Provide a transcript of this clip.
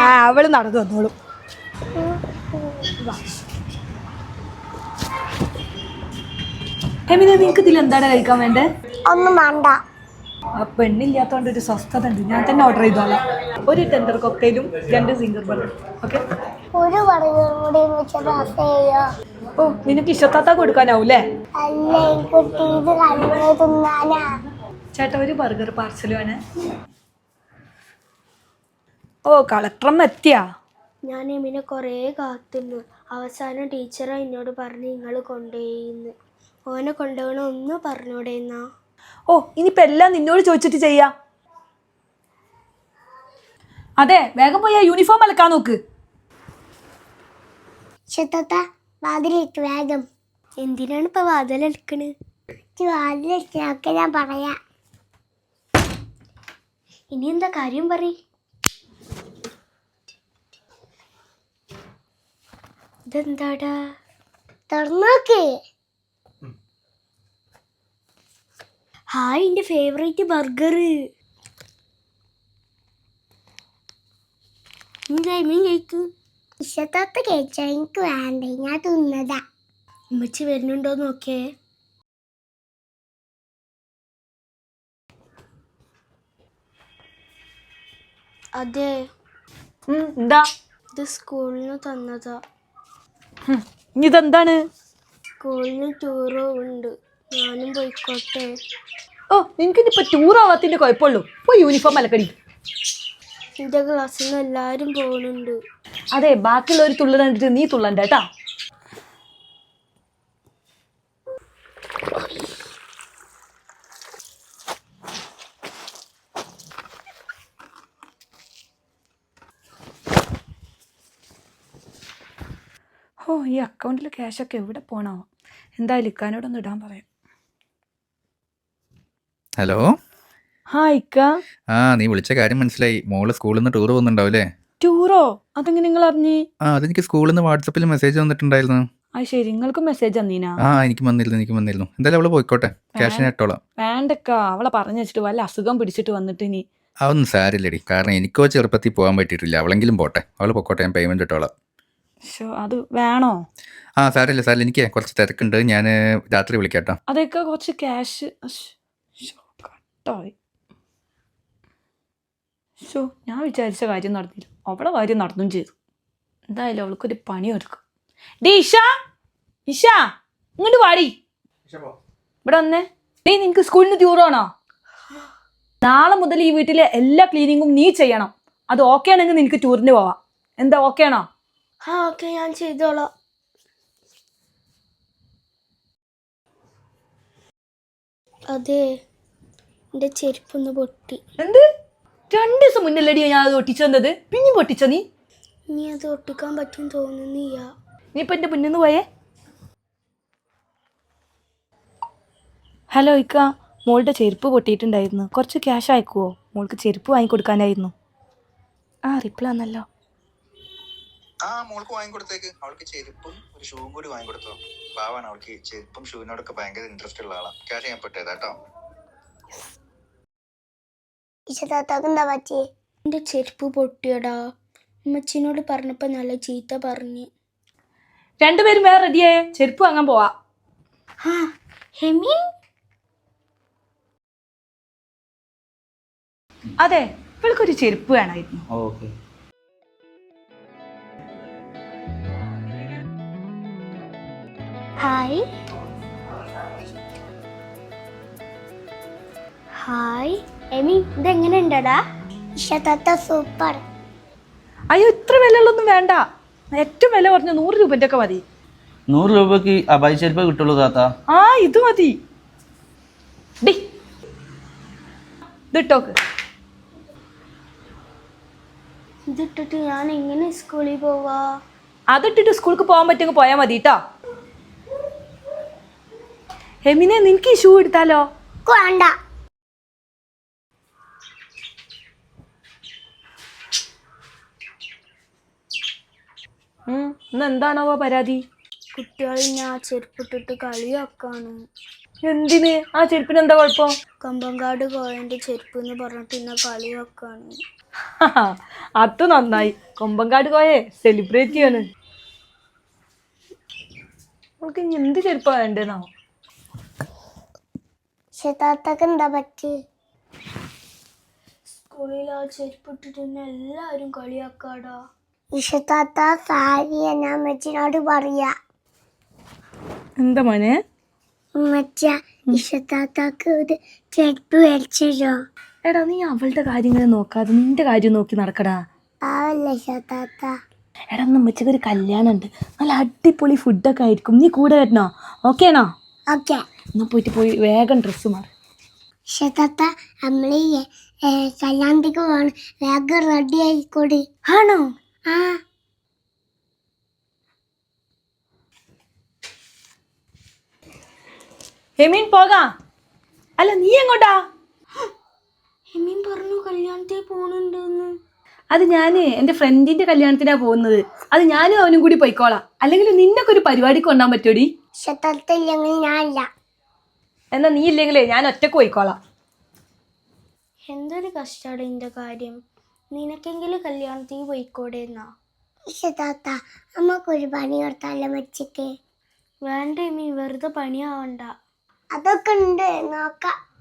ആ അവൾ നടന്നു വന്നോളും. ഹെമിന നിനക്ക് ഇതിൽ എന്താണ് കഴിക്കാൻ വേണ്ടേ? ഒന്നും വേണ്ട. ആ പെണ്ണില്ലാത്തോണ്ട് ഒരു സ്വസ്ഥത ഉണ്ട്. ഞാൻ തന്നെ ഓർഡർ ചെയ്തോളാം. ഒരു ടെൻഡർ കൊക്കയിലും രണ്ട് സിംഗർ ബർഗർ ഓക്കെ ഒരു ഓ നിനക്ക് ഇഷ്ടത്താത്ത കൊടുക്കാനാവൂലേ അല്ല കുട്ടി ഇത് കണ്ണു ചേട്ടാ ഒരു ബർഗർ പാർസൽ വേണേ. ഓ കളക്ടറമ്മ എത്തിയാ? ഞാൻ എമിനെ കുറേ കാത്തുന്നു. അവസാനം ടീച്ചർ എന്നോട് പറഞ്ഞ് നിങ്ങൾ കൊണ്ടുപോയിന്ന് ഓനെ കൊണ്ടുപോകണ ഒന്ന് പറഞ്ഞൂടെ എന്നാ ഓ ഇനിയിപ്പോ എല്ലാം നിന്നോട് ചോദിച്ചിട്ട് ചെയ്യാം? അതെ വേഗം പോയി ആ യൂണിഫോം അലക്കാൻ നോക്ക്. വേഗം. എന്തിനാണ് ഇപ്പൊ വാതിലെടുക്കണ് ഇജ്ജ് വാതിലിട്ടൊക്കെ ഞാൻ പറയാ. ഇനി എന്താ കാര്യം പറ ഇതെന്താടാ? തുറന്നോക്ക്. ഹായ് എന്റെ ഫേവറേറ്റ് ബർഗർ മീൻ കഴിക്കൂ? ഇഷ്ടത്താത്ത കഴിച്ചാ എനിക്ക് വേണ്ട? ഞാൻ തിന്നതാ. ഉമ്മച്ചി വരുന്നുണ്ടോ നോക്കേ അതെ. എന്താ? ഇത് സ്കൂളിൽ നിന്ന് തന്നതാ. ഇനി ഇതെന്താണ് സ്കൂളിന് ടൂറോ ഉണ്ട്. ഞാനും പോയിക്കോട്ടെ. ഓ നിനക്ക് ഇനിയിപ്പോ ടൂർ ആവാത്തിന്റെ കുഴപ്പമുള്ളൂ. പോയി യൂണിഫോം അലക്കടി ക്ലാസ്സിൽ നിന്ന് എല്ലാവരും പോകുന്നുണ്ട് അതെ ബാക്കിയുള്ളവർ തുള്ളൻ കണ്ടിട്ട് നീ തുള്ളണ്ട കേട്ടാ. ഓ ഈ അക്കൗണ്ടിൽ ക്യാഷൊക്കെ എവിടെ പോണോ? എന്തായാലും ഇക്കാനോടൊന്ന് ഇടാൻ പറയാം. ഹലോ? ഹാ ഇക്ക. ആ നീ വിളിച്ച കാര്യം മനസ്സിലായി. മോൾ സ്കൂളിൽ നിന്ന് ടൂർ പോകുന്നുണ്ടാവില്ലേ ടൂറോ? അതെങ്ങനെ നിങ്ങൾ അറിഞ്ഞു? ആ അതെനിക്ക് സ്കൂളിൽ നിന്ന് വാട്സപ്പിൽ മെസ്സേജ് വന്നിട്ടുണ്ടായിരുന്നു. ആ ശരി നിങ്ങൾക്ക് മെസ്സേജ് തന്നീനാ? ആ എനിക്ക് വന്നിരുന്നു എനിക്ക് വന്നിരുന്നു. എന്തായാലും അവൾ പോയിക്കോട്ടെ. ക്യാഷ് ഇട്ടോളാം. വേണ്ടക്ക. അവളെ പറഞ്ഞു വെച്ചിട്ട് വല്ല അസുഖം പിടിച്ചിട്ട് വന്നിട്ട് ഇനി. അതൊന്നും സാരില്ലടി കാരണം എനിക്കോ ചെറുപ്പത്തിൽ പോകാൻ പറ്റിയിട്ടില്ല. അവളെങ്കിലും പോട്ടെ. അവൾ പൊക്കോട്ടെ ഞാൻ പേയ്മെന്റ് ഇട്ടോളാം. അത് വേണോ? ആ സാറില്ല സാരില്ല എനിക്ക് കുറച്ച് തിരക്കുണ്ട്. ഞാൻ രാത്രി വിളിക്കാട്ടോ. അതൊക്കെ കുറച്ച് ക്യാഷ് കട്ടായി. ഷോ ഞാൻ വിചാരിച്ച കാര്യം നടന്നില്ല. അവളെ കാര്യം നടന്നും ചെയ്തു. എന്തായാലും അവൾക്കൊരു പണി എടുക്കും ഡീ ഇഷ! ഇഷ ഇങ്ങോട്ട് വാടി. ഇവിടെ വന്നേ. ഡീ നിനക്ക് സ്കൂളിൽ നിന്ന് ടൂറാണോ നാളെ മുതൽ ഈ വീട്ടിലെ എല്ലാ ക്ലീനിങ്ങും നീ ചെയ്യണം. അത് ഓക്കെ ആണെങ്കിൽ നിനക്ക് ടൂറിന് പോവാം. എന്താ ഓക്കെ ആണോ? ആ ഓക്കെ ഞാൻ ചെയ്തോളാം. അതെ എന്റെ ചെരുപ്പൊന്ന് പൊട്ടി. എന്ത്? രണ്ടു ദിവസം മുന്നല്ലടി ഞാൻ അത് ഒട്ടിച്ചു തന്നത്? പിന്നെ പൊട്ടിച്ചോ നീ? ഇനി അത് ഒട്ടിക്കാൻ പറ്റും തോന്നുന്നില്ല നീ ഇപ്പൊ എന്റെ മുന്നിൽ നിന്ന് പോയേ. ഹലോ ഇക്ക. മോളുടെ ചെരുപ്പ് പൊട്ടിയിട്ടുണ്ടായിരുന്നു. കുറച്ച് ക്യാഷ് അയക്കുവോ? മോൾക്ക് ചെരുപ്പ് വാങ്ങിക്കൊടുക്കാനായിരുന്നു. ആ റിപ്ലൈ വന്നല്ലോ. ആ മോൾക്ക് വാങ്ങിക്കൊടുത്തേക്ക്. അവൾക്ക് ചെരുപ്പും ഒരു ഷൂവും കൂടി വാങ്ങിക്കൊടുത്തോ. പാവാണ് അവൾക്ക് ചെരുപ്പും ഷൂവിനോടൊക്കെ ഭയങ്കര ഇൻട്രസ്റ്റ് ഉള്ള ആളാണ് ക്യാഷ് ചെയ്യാൻ പറ്റിയതാ കേട്ടോ. എന്താ പറ്റിയേ? എന്റെ ചെരുപ്പ് പൊട്ടിയടാ. ഉമ്മച്ചിനോട് പറഞ്ഞപ്പോൾ നല്ല ചീത്ത പറഞ്ഞ്. രണ്ടുപേരും വേറെ റെഡിയായ? ചെരുപ്പ് വാങ്ങാൻ പോവാ. ആ ഹെമി അതെ ഇവൾക്കൊരു ചെരുപ്പ് വേണമായിരുന്നു ഓക്കെ. ഹായ് ഹായ് എമി ഇതെങ്ങനെ ഉണ്ടടാ ഇഷ്ടത്താത്ത സൂപ്പർ. അയ്യോ ഇത്ര വിലയുള്ളൊന്നും വേണ്ട. ഏറ്റവും വില പറഞ്ഞ നൂറ് രൂപന്റെ ഒക്കെ മതി. നൂറ് രൂപക്ക് അബായി ചെരുപ്പേ കിട്ടുള്ളൂ താത്ത. ആ ഇത് മതി. ഡി. ഇതിട്ടോക്ക്. ഇതിട്ടിട്ട് ഞാൻ എങ്ങനെ സ്കൂളിൽ പോവാ? അതിട്ടിട്ട് സ്കൂൾക്ക് പോകാൻ പറ്റുമെങ്കിൽ പോയാൽ മതി കേട്ടോ ഹെമിനെ നിനക്ക് ഈ ഷൂ എടുത്താലോ? വേണ്ട എന്താണോ ഇന്ന് എന്താണാവോ പരാതി? കുട്ടികൾ ഞാൻ ചെരുപ്പിട്ടിട്ട് കളിയാക്കാണ്. എന്തിന്? ആ ചെരുപ്പിന് എന്താ കുഴപ്പം? കമ്പങ്കാട് കോയന്റെ ചെരുപ്പ് എന്ന് പറഞ്ഞിട്ട് ഇന്ന കളി വെക്കാണ് അത് നന്നായി. കൊമ്പങ്കാട് കോയെ സെലിബ്രേറ്റ് ചെയ്യാണ്. നമുക്ക് ഇനി എന്ത് ചെരുപ്പാ വേണ്ടേന്നോ പക്ഷെ താത്തക്ക് എന്താ പറ്റി? സ്കൂളിൽ ആ ചെരുപ്പിട്ടിട്ട് എല്ലാവരും കളിയാക്കാടാ. ഇഷത്താത്ത സാരി ഞാൻ അമ്മച്ചിനോട് പറയാ. എന്താ മോനെ? അമ്മച്ച ഇഷത്താത്താക്ക് ഒരു ചെരുപ്പ് മേടിച്ചോ എടാ നീ അവളുടെ കാര്യങ്ങൾ നോക്കാതെ നിന്റെ കാര്യം നോക്കി നടക്കടാ. ആവല്ല ഇഷത്താത്ത എടാ ഒന്ന് ഉമ്മച്ചക്ക് ഒരു കല്യാണം ഉണ്ട് നല്ല അടിപൊളി ഫുഡൊക്കെ ആയിരിക്കും. നീ കൂടെ വരണോ? ഓക്കെ ആണോ? ഓക്കെ എന്നാ പോയിട്ട് പോയി വേഗം ഡ്രസ്സ് മാറി. ഇഷത്താത്ത നമ്മൾ ഈ, കല്യാണത്തേക്ക് വേഗം റെഡി ആയിക്കോടി. ആണോ? ആ. ഹെമീൻ പോകാം. അല്ല നീ എങ്ങോട്ടാ? എമ്മീൻ പറഞ്ഞു കല്യാണത്തിൽ പോണുണ്ടെന്ന്. അത് ഞാൻ എന്റെ ഫ്രണ്ടിന്റെ കല്യാണത്തിനാ പോകുന്നത്. അത് ഞാനും അവനും കൂടി പോയിക്കോളാം. അല്ലെങ്കിൽ നിന്നൊക്കെ ഒരു പരിപാടി കൊണ്ടാൻ പറ്റൂടി ഞാനില്ല. എന്നാ നീ ഇല്ലെങ്കിലേ ഞാൻ ഒറ്റയ്ക്ക് പോയിക്കോളാം. എന്തൊരു കഷ്ടാണ് എന്റെ കാര്യം. നിനക്കെങ്കിലും കല്യാണത്തിൽ പോയിക്കോടെ എന്നാ? ഇഷത്താത്ത നമുക്കൊരു പണി കൊടുത്താലോ മച്ചിക്ക്? വേണ്ട എമ്മീൻ വെറുതെ പണിയാവണ്ട. അതൊക്കെ ഉണ്ട് നോക്കാം.